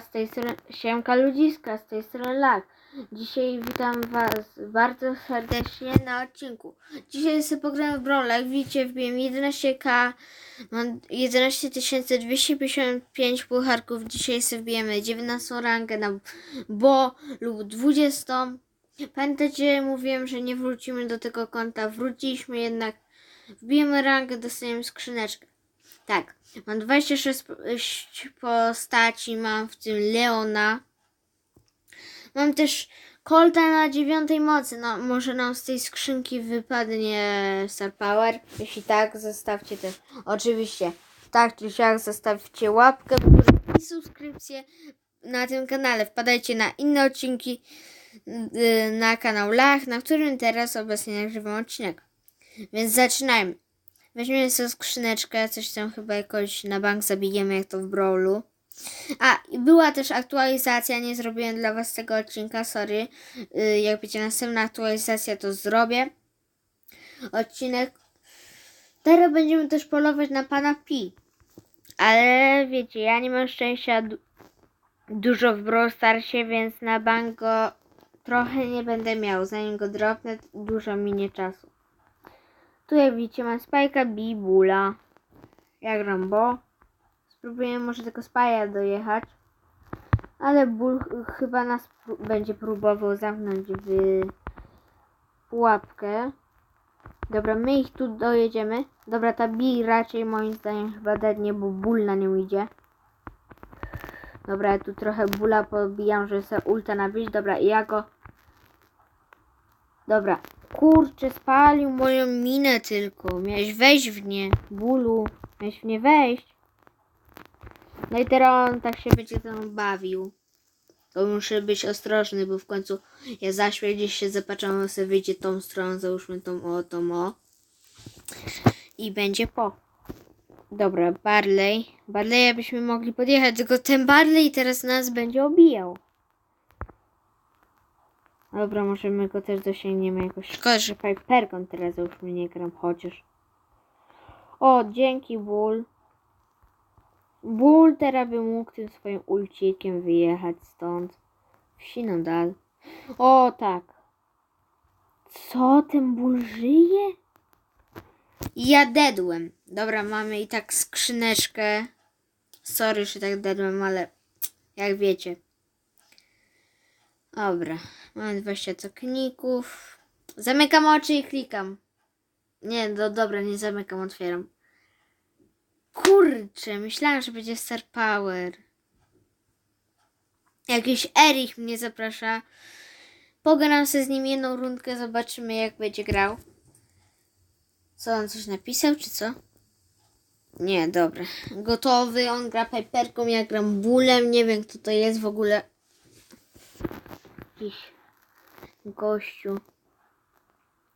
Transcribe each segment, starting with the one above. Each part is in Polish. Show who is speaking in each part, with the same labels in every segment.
Speaker 1: Z tej strony Siemka Ludziska, z tej strony Lak. Dzisiaj witam Was bardzo serdecznie na odcinku. Dzisiaj sobie pogram w Brawl. Jak widzicie, wbiłem 11k, mam 11 255 pucharków. Dzisiaj sobie wbijemy 19 rangę na bo lub 20. Pamiętacie, mówiłem, że nie wrócimy do tego konta. Wróciliśmy jednak. Wbijemy rangę, dostaniemy skrzyneczkę. Tak, mam 26 postaci, mam w tym Leona. Mam też Colta na dziewiątej mocy. No, może nam z tej skrzynki wypadnie Star Power. Jeśli tak, zostawcie też. Oczywiście, tak czy siak, zostawcie łapkę i subskrypcję na tym kanale. Wpadajcie na inne odcinki yy, na kanał Lach, na którym teraz obecnie nagrywam odcinek. Więc zaczynajmy. Weźmiemy sobie skrzyneczkę, coś tam chyba jakoś na bank zabijemy, jak to w Brawlu. A, była też aktualizacja, nie zrobiłem dla Was tego odcinka, sorry. Yy, jak będzie następna aktualizacja, to zrobię odcinek. Teraz będziemy też polować na pana Pi. Ale wiecie, ja nie mam szczęścia du- dużo w Brawl Starsie, więc na bank go trochę nie będę miał. Zanim go dropnę, dużo minie czasu. Tu jak widzicie mam Spajka, Bibula. Ja gram Bo. Spróbuję może tylko Spaja dojechać. Ale ch- chyba nas będzie próbował zamknąć w pułapkę. Dobra, my ich tu dojedziemy. Dobra, ta Bi raczej moim zdaniem chyba dednie, bo Ból na nią idzie. Dobra, ja tu trochę Bula pobijam, żeby sobie ulta nabić. Dobra, i ja go... Dobra, Kurczę, spalił moją minę tylko. Miałeś wejść w nie, bólu. Miałeś w nie wejść. No i teraz on tak się będzie tam bawił. To muszę być ostrożny, bo w końcu ja zaśpię gdzieś się zapatrzę, on sobie wyjdzie tą stroną, załóżmy tą o, tą o. I będzie po. Dobra, Barley. Barley byśmy mogli podjechać, tylko ten Barley teraz nas będzie obijał. Dobra, może my go też dosięgniemy jakoś. Szkoda, że Piperką teraz już mnie nie gram, chociaż. O, dzięki Bull. Bull teraz by mógł tym swoim ulcikiem wyjechać stąd. Wsi nadal. O, tak. Co, ten Bull żyje? Ja dedłem. Dobra, mamy i tak skrzyneczkę. Sorry, że tak dedłem, ale jak wiecie. Dobra, mamy 20 cokników. Zamykam oczy i klikam. Nie, do, dobra, nie zamykam, otwieram. Kurczę, myślałam, że będzie Star Power. Jakiś Erich mnie zaprasza. Pogram sobie z nim jedną rundkę, zobaczymy jak będzie grał. Co on coś napisał, czy co? Nie, dobra. Gotowy, on gra Piperką, ja gram Bulem, nie wiem kto to jest w ogóle jakiś gościu.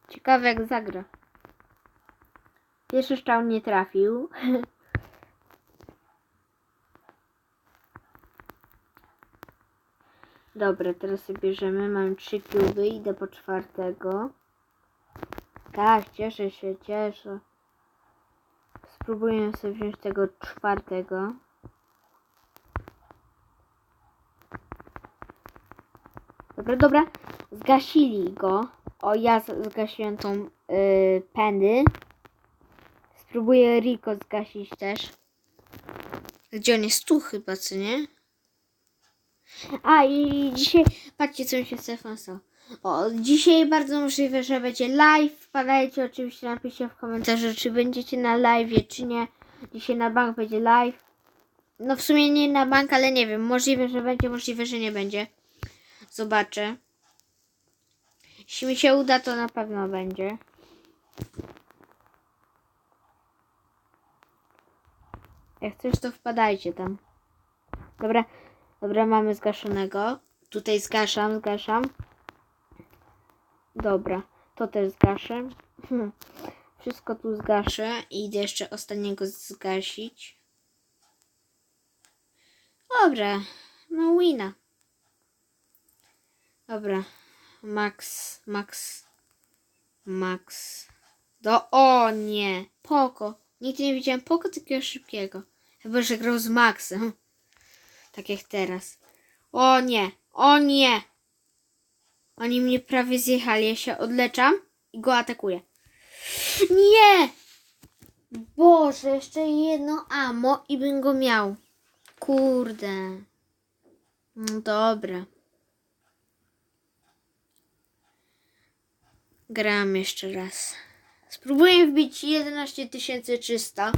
Speaker 1: Ciekawe jak zagra. Pierwszy szczał nie trafił. Dobra, teraz sobie bierzemy. Mam trzy kluby, idę po czwartego. Tak, cieszę się, cieszę. Spróbuję sobie wziąć tego czwartego. Dobra, dobra. Zgasili go. O, ja zgasiłem tą yy, Penny. Spróbuję Rico zgasić też. Gdzie on jest? Tu chyba, co nie? A, i dzisiaj... Patrzcie, co mi się Stefan stało. O, dzisiaj bardzo możliwe, że będzie live. Wpadajcie oczywiście, napiszcie w komentarzu, czy będziecie na live, czy nie. Dzisiaj na bank będzie live. No w sumie nie na bank, ale nie wiem. Możliwe, że będzie, możliwe, że nie będzie. Zobaczę. Jeśli mi się uda, to na pewno będzie. Jak coś, to wpadajcie tam. Dobra, dobra, mamy zgaszonego. Tutaj zgaszam, zgaszam. Dobra, to też zgaszę. Wszystko tu zgaszę i idę jeszcze ostatniego zgasić. Dobra, no wina. Dobra, Max, Max, Max. Do, o nie, Poko. Nigdy nie widziałem Poko takiego szybkiego. Chyba, że grał z Maxem. Tak jak teraz. O nie, o nie! Oni mnie prawie zjechali. Ja się odleczam i go atakuję. Nie! Boże, jeszcze jedno amo i bym go miał. Kurde. No dobra. Gram jeszcze raz. Spróbuję wbić 11300.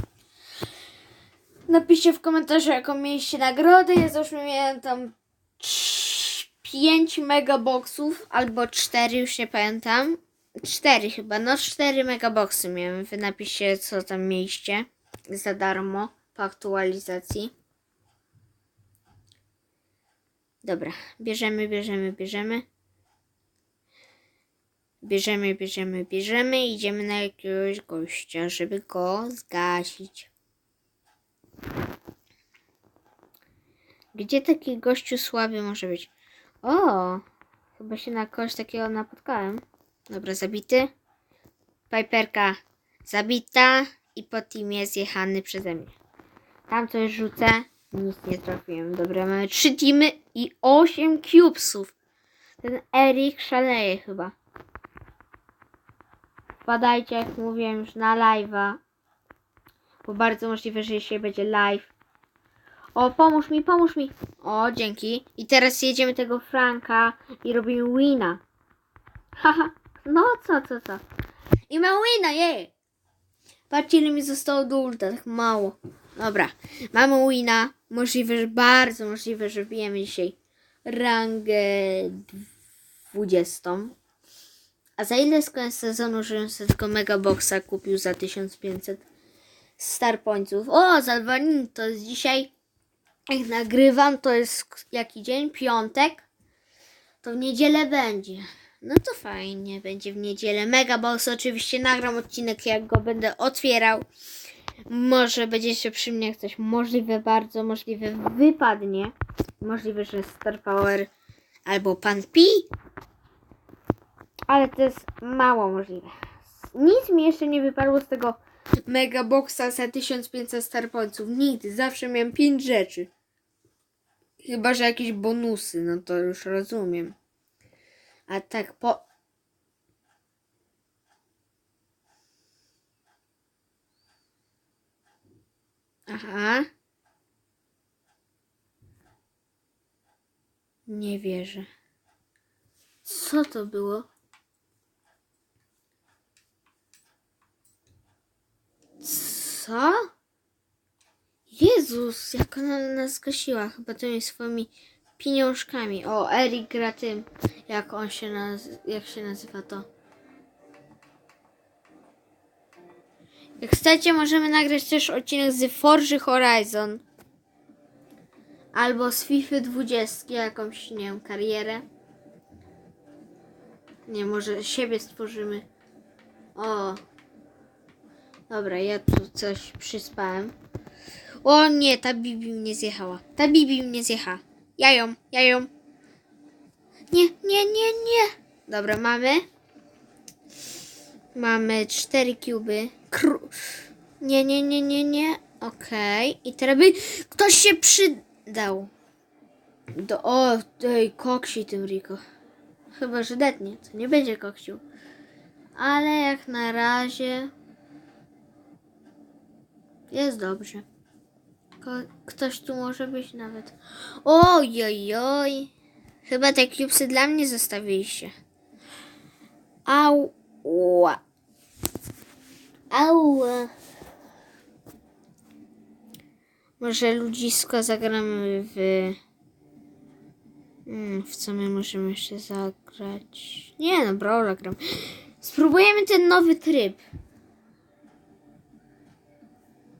Speaker 1: Napiszcie w komentarzu, jaką mieliście nagrodę. Ja załóżmy miałem tam 5 megaboxów albo 4, już nie pamiętam. 4 chyba, no 4 megaboxy miałem. Wy napiszcie, co tam mieliście za darmo po aktualizacji. Dobra, bierzemy, bierzemy, bierzemy. Bierzemy, bierzemy, bierzemy. Idziemy na jakiegoś gościa, żeby go zgasić. Gdzie taki gościu słaby może być? O, chyba się na kogoś takiego napotkałem. Dobra, zabity. Piperka zabita i po teamie zjechany przeze mnie. Tam coś rzucę. Nic nie trafiłem. Dobra, mamy trzy teamy i osiem cubesów. Ten Erik szaleje chyba. Wpadajcie, jak mówiłem już na live'a. Bo bardzo możliwe, że dzisiaj będzie live. O, pomóż mi, pomóż mi. O, dzięki. I teraz jedziemy tego Franka i robimy wina. Haha, no co, co, co. I mam wina, jej. Patrzcie, ile mi zostało do ulta, tak mało. Dobra, mamy wina. Możliwe, że bardzo możliwe, że bijemy dzisiaj rangę 20. A za ile z koniec sezonu, żebym sobie tylko mega boxa kupił za 1500 star pońców? O, Zalwanin, to jest dzisiaj, jak nagrywam, to jest jaki dzień? Piątek. To w niedzielę będzie. No to fajnie, będzie w niedzielę. Mega box, oczywiście nagram odcinek, jak go będę otwierał. Może będzie się przy mnie coś możliwe, bardzo możliwe wypadnie. Możliwe, że Star Power albo Pan Pi ale to jest mało możliwe. Nic mi jeszcze nie wypadło z tego mega boxa za 1500 starpońców. Nigdy. Zawsze miałem 5 rzeczy. Chyba, że jakieś bonusy, no to już rozumiem. A tak po... Aha. Nie wierzę. Co to było? Co? Jezus, jak ona nas zgasiła. Chyba tymi swoimi pieniążkami. O, Erik gra tym. Jak on się naz... Jak się nazywa to? Jak chcecie, możemy nagrać też odcinek z Forży Horizon. Albo z FIFA 20, jakąś, nie wiem, karierę. Nie, może siebie stworzymy. O, Dobra, ja tu coś przyspałem. O nie, ta Bibi mnie zjechała. Ta Bibi mnie zjecha. Ja ją, ja ją. Nie, nie, nie, nie. Dobra, mamy. Mamy cztery kuby. Kru... Nie, nie, nie, nie, nie. Okej. I teraz by ktoś się przydał. Do, o, tej koksi tym Riko. Chyba, że detnie. To nie będzie koksiu. Ale jak na razie... Jest dobrze. Ko ktoś tu może być nawet. Oj, oj, oj. Chyba te cubesy dla mnie zostawiliście. Au. Ua. Au. Może ludzisko zagramy w... Hmm, w co my możemy jeszcze zagrać? Nie no, Brawla gram. Spróbujemy ten nowy tryb.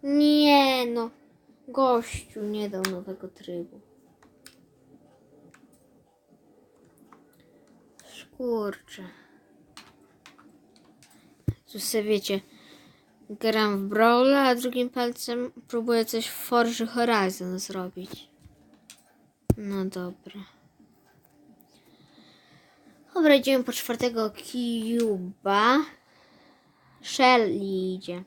Speaker 1: Nie no, gościu nie dał nowego trybu. Kurczę. Tu sobie wiecie, gram w Brawla, a drugim palcem próbuję coś w Forge Horizon zrobić. No dobra. Dobra, idziemy po czwartego Cuba. Shelly idzie.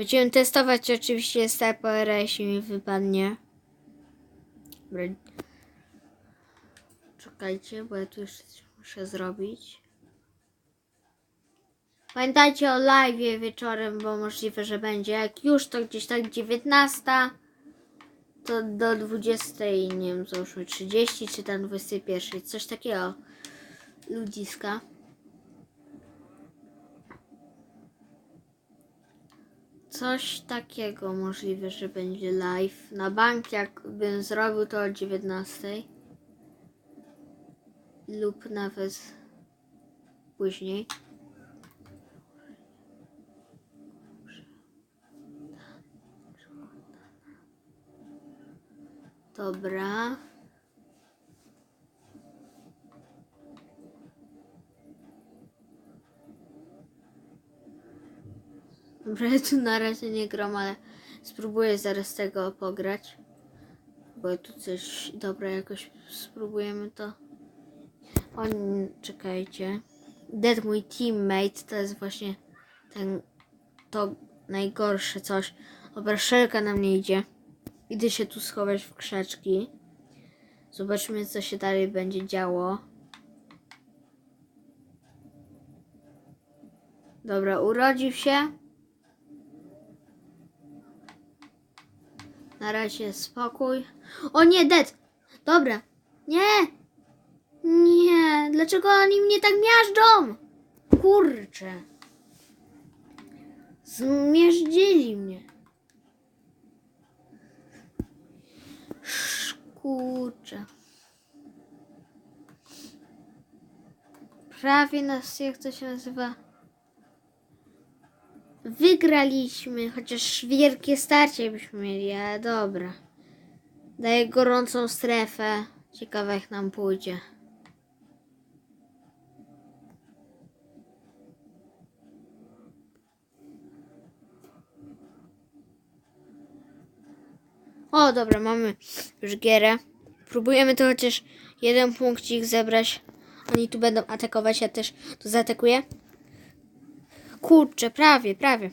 Speaker 1: Będziemy testować oczywiście Star jeśli mi wypadnie. Czekajcie, bo ja tu jeszcze coś muszę zrobić. Pamiętajcie o live wieczorem, bo możliwe, że będzie. Jak już to gdzieś tak 19, to do 20, nie wiem, załóżmy 30 czy tam 21, coś takiego. Ludziska. Coś takiego możliwe, że będzie live. Na bank jakbym zrobił to o 19. Lub nawet później. Dobra. Tu na razie nie gram, ale spróbuję zaraz tego pograć. Bo tu coś dobra jakoś spróbujemy to. On, czekajcie. Dead mój teammate to jest właśnie ten to najgorsze coś. Dobra, szelka na mnie idzie. Idę się tu schować w krzaczki. Zobaczmy, co się dalej będzie działo. Dobra, urodził się. Na razie spokój. O nie, Dead! Dobra. Nie! Nie, dlaczego oni mnie tak miażdżą? Kurczę. Zmierzdzili mnie. Kurczę. Prawie nas, jak to się nazywa? Wygraliśmy, chociaż wielkie starcie byśmy mieli, ale dobra. Daję gorącą strefę. Ciekawe jak nam pójdzie. O, dobra, mamy już gierę. Próbujemy to chociaż jeden punkcik zebrać. Oni tu będą atakować, ja też tu zaatakuję. Kurczę, prawie, prawie.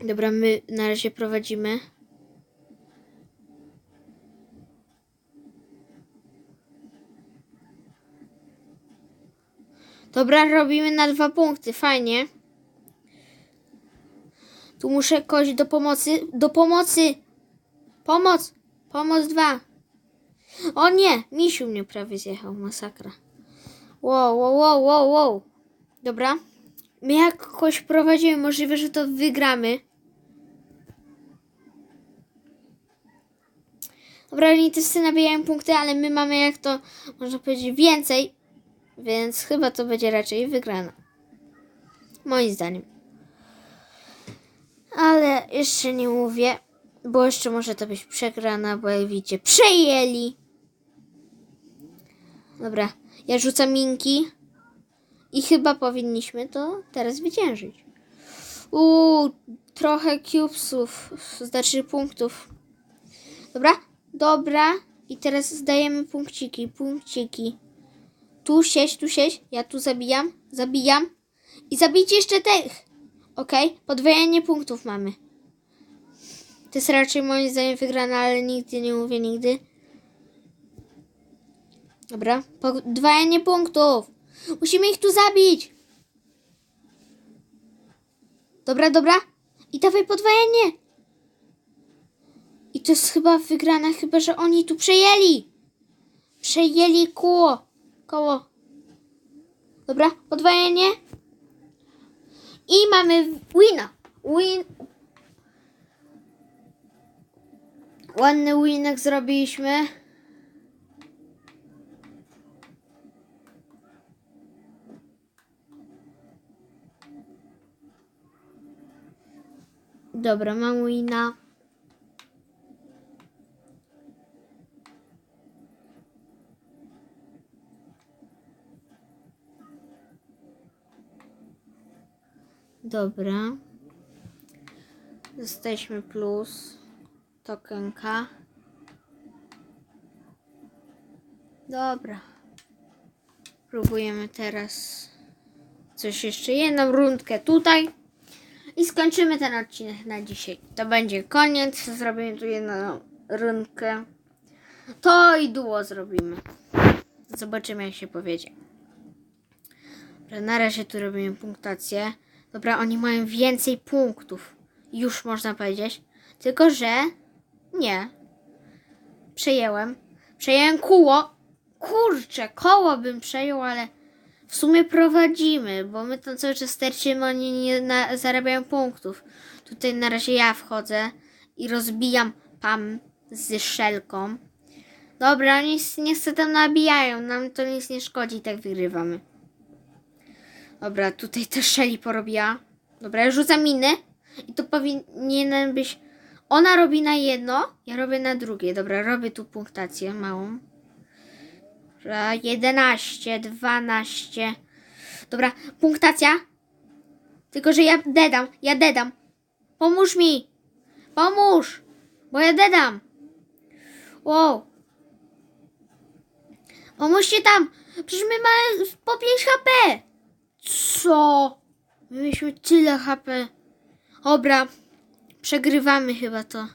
Speaker 1: Dobra, my na razie prowadzimy. Dobra, robimy na dwa punkty, fajnie. Tu muszę kogoś do pomocy. Do pomocy! Pomoc! Pomoc dwa! O nie! Misiu mnie prawie zjechał, masakra. Wow, wow, wow, wow, wow. Dobra. My jakoś prowadzimy, możliwe, że to wygramy. Dobra, oni też sobie nabijają punkty, ale my mamy jak to, można powiedzieć, więcej. Więc chyba to będzie raczej wygrana. Moim zdaniem. Ale jeszcze nie mówię, bo jeszcze może to być przegrana, bo jak widzicie, przejęli. Dobra, ja rzucam minki. I chyba powinniśmy to teraz zwyciężyć. Uuu, trochę cubesów, znaczy punktów. Dobra, dobra. I teraz zdajemy punkciki, punkciki. Tu sieć, tu sieć. Ja tu zabijam, zabijam. I zabijcie jeszcze tych. Ok, podwojenie punktów mamy. To jest raczej moim zdaniem wygrana, ale nigdy nie mówię nigdy. Dobra, podwajanie punktów. Musimy ich tu zabić. Dobra, dobra. I dawaj podwajanie. I to jest chyba wygrana, chyba że oni tu przejęli. Przejęli koło. Koło. Dobra, podwajanie. I mamy wina. Win. Ładny winek zrobiliśmy. Dobra, mam wina. Dobra. Jesteśmy plus. Tokenka. Dobra. Próbujemy teraz coś jeszcze, jedną rundkę tutaj. I skończymy ten odcinek na dzisiaj. To będzie koniec. Zrobimy tu jedną rundkę. To i duo zrobimy. Zobaczymy, jak się powiedzie. Dobra, na razie tu robimy punktację. Dobra, oni mają więcej punktów. Już można powiedzieć. Tylko, że nie. Przejęłem. Przejęłem kóło. Kurczę, koło bym przejął, ale w sumie prowadzimy, bo my tam cały czas sterczymy, oni nie na, zarabiają punktów. Tutaj na razie ja wchodzę i rozbijam pam z szelką. Dobra, oni se tam nabijają, nam to nic nie szkodzi, tak wygrywamy. Dobra, tutaj też Shelly porobiła. Dobra, ja rzucam miny i to powinien być... Ona robi na jedno, ja robię na drugie. Dobra, robię tu punktację małą. Dobra, 11, 12. Dobra, punktacja. Tylko, że ja dedam, ja dedam. Pomóż mi. Pomóż. Bo ja dedam. Wow. Pomóżcie tam. Przecież my mamy po 5 HP. Co? My mieliśmy tyle HP. Dobra. Przegrywamy chyba to.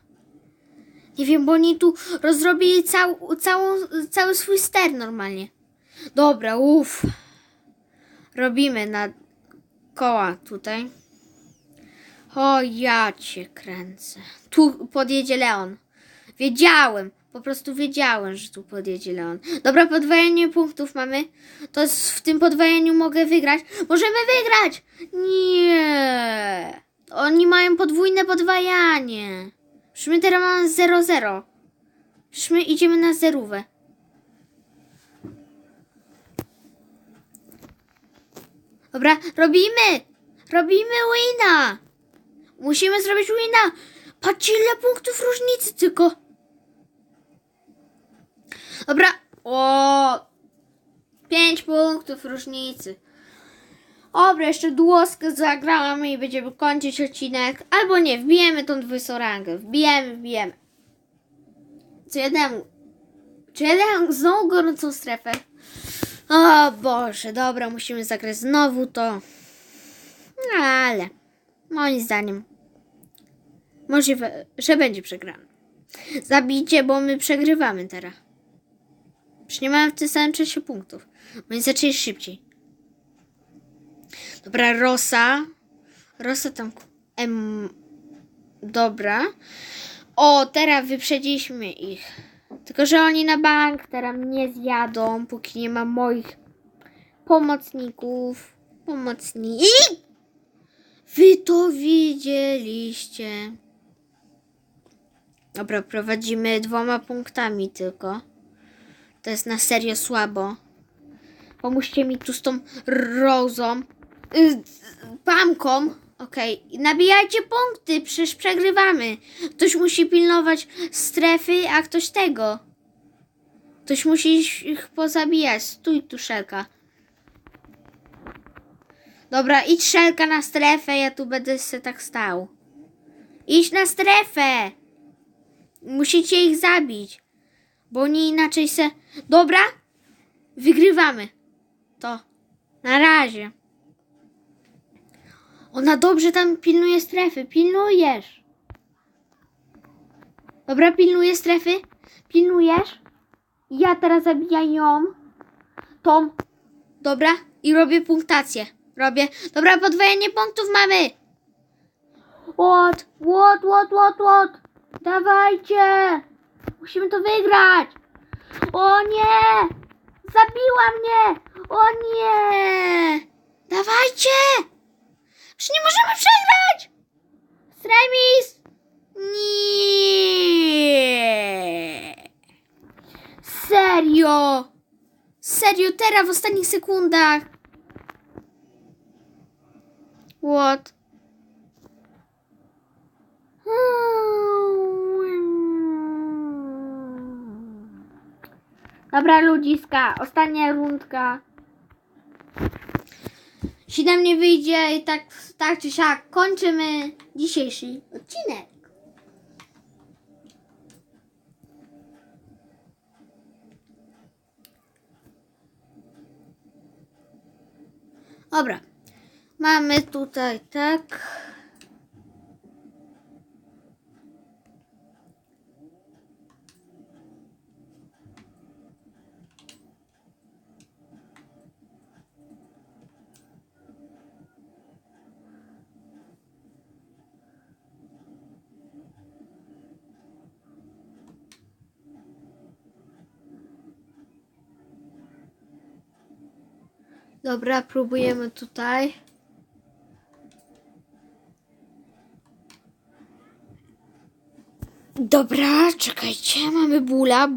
Speaker 1: Nie wiem, bo oni tu rozrobili cał, całą, cały swój ster normalnie. Dobra, uff. Robimy na koła tutaj. O, ja cię kręcę. Tu podjedzie Leon. Wiedziałem. Po prostu wiedziałem, że tu podjedzie Leon. Dobra, podwajanie punktów mamy. To z, w tym podwajaniu mogę wygrać. Możemy wygrać! Nie. Oni mają podwójne podwajanie. Przecież teraz mamy 0-0. Przecież my idziemy na zerówę. Dobra, robimy! Robimy wina! Musimy zrobić wina! Patrzcie ile punktów różnicy tylko. Dobra. O! 5 punktów różnicy. Dobra, jeszcze dłoskę zagramy i będziemy kończyć odcinek. Albo nie, wbijemy tą dwusorangę. Wbijemy, wbijemy. Co jednemu? Czy jeden znowu gorącą strefę? O Boże, dobra, musimy zagrać znowu to. No, ale moim zdaniem możliwe, że będzie przegrany. Zabijcie, bo my przegrywamy teraz. Przecież nie mamy w tym samym czasie punktów. Oni zaczęli szybciej. Dobra, Rosa. Rosa tam. Em, dobra. O, teraz wyprzedziliśmy ich. Tylko, że oni na bank teraz nie zjadą, póki nie ma moich pomocników. Pomocni. Wy to widzieliście. Dobra, prowadzimy dwoma punktami tylko. To jest na serio słabo. Pomóżcie mi tu z tą rozą. Yy, pamką. Okej, nabijajcie punkty, przecież przegrywamy. Ktoś musi pilnować strefy, a ktoś tego. Ktoś musi ich pozabijać. Stój tu, Szelka. Dobra, idź Szelka na strefę, ja tu będę se tak stał. Idź na strefę! Musicie ich zabić. Bo oni inaczej se... Dobra? Wygrywamy. To. Na razie. Ona dobrze tam pilnuje strefy. Pilnujesz. Dobra, pilnuje strefy. Pilnujesz. Ja teraz zabijam ją. Tą. Dobra. I robię punktację. Robię. Dobra, podwojenie punktów mamy. Łot, łot, łot, łot, łot. Dawajcie. Musimy to wygrać. O nie. Zabiła mnie. O nie. Dawajcie. Przecież nie możemy przegrać! Remis! Nie! Serio! Serio, teraz w ostatnich sekundach! What? Dobra, ludziska, ostatnia rundka. Jeśli nam nie wyjdzie i tak, tak czy siak kończymy dzisiejszy odcinek. Dobra. Mamy tutaj tak. Dobra, próbujemy tutaj. Dobra, czekajcie, mamy bula.